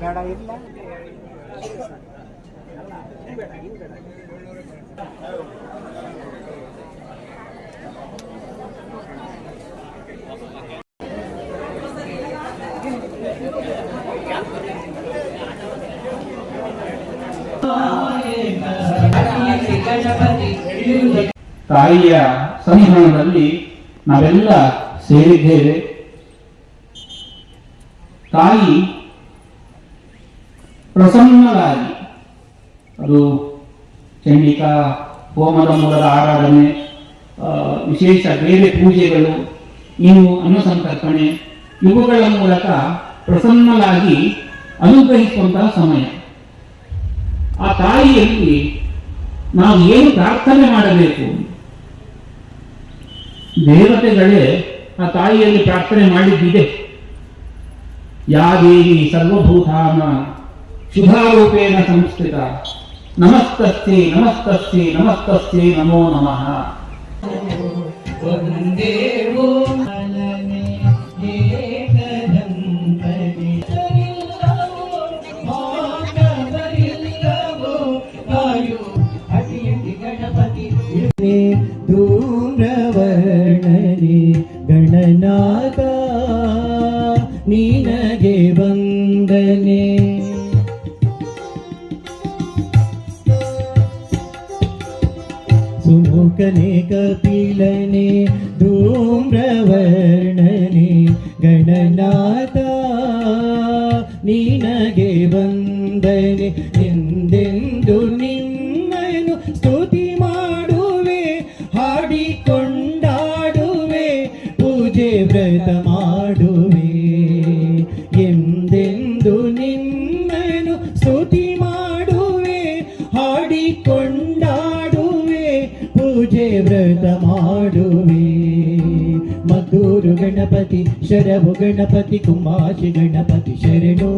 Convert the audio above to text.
ಬೇಡ ಇಲ್ಲ. ತಾಯಿಯ ಸನ್ನಿಧಾನದಲ್ಲಿ ನಾವೆಲ್ಲ ಸೇರಿದ್ದೇವೆ. ತಾಯಿ ಪ್ರಸನ್ನರಾಗಿ ಅದು ಚಂಡಿಕಾ, ಹೋಮದ ಮೂಲದ ಆರಾಧನೆ ವಿಶೇಷ ಬೇರೆ ಪೂಜೆಗಳು, ಇನ್ನು ಅನ್ನಸಂತರ್ಪಣೆ ಇವುಗಳ ಮೂಲಕ ಪ್ರಸನ್ನರಾಗಿ ಅನುಗ್ರಹಿಸುವಂತಹ ಸಮಯ. ಆ ತಾಯಿಯಲ್ಲಿ ನಾವು ಏನು ಪ್ರಾರ್ಥನೆ ಮಾಡಬೇಕು? ದೇವತೆಗಳೇ, ಆ ತಾಯಿಯಲ್ಲಿ ಪ್ರಾರ್ಥನೆ ಮಾಡಿದ್ದಿದೆ. ಯಾ ದೇವಿ ಸರ್ವಭೂತಾನ ಶುಭಾರೂಪೇಣ ಸಂಸ್ಥಿತ ನಮಸ್ತಸ್ತೆ ನಮಸ್ತಸ್ತೆ ನಮಸ್ತಸ್ತೆ ನಮೋ ನಮಃ ಧೂಮ್ರವರ್ಣನೆ ಗಣನಾಥ ನಿನಗೆ ವಂದನೆ ಸುಮುಖನೆ ಕಪಿಲನೆ ಧೂಮ್ರವರ್ಣನೆ ಗಣನಾಥ. ನಿನಗೆ ಬಂದನೆ ಎಂದೆಂದು ನಿನ್ನನು ಸ್ತುತಿ ಮಾಡುವೆ ಹಾಡಿಕೊಂಡಾಡುವೆ ಪೂಜೆ ವ್ರತ ಮಾಡುವೆ. ಪೂಜೆ ವ್ರತ ಮಾಡುವೆ. ಮದ್ದೂರು ಗಣಪತಿ ಶರಭು ಗಣಪತಿ ಕುಮಾಶಿ ಗಣಪತಿ ಶರಣು.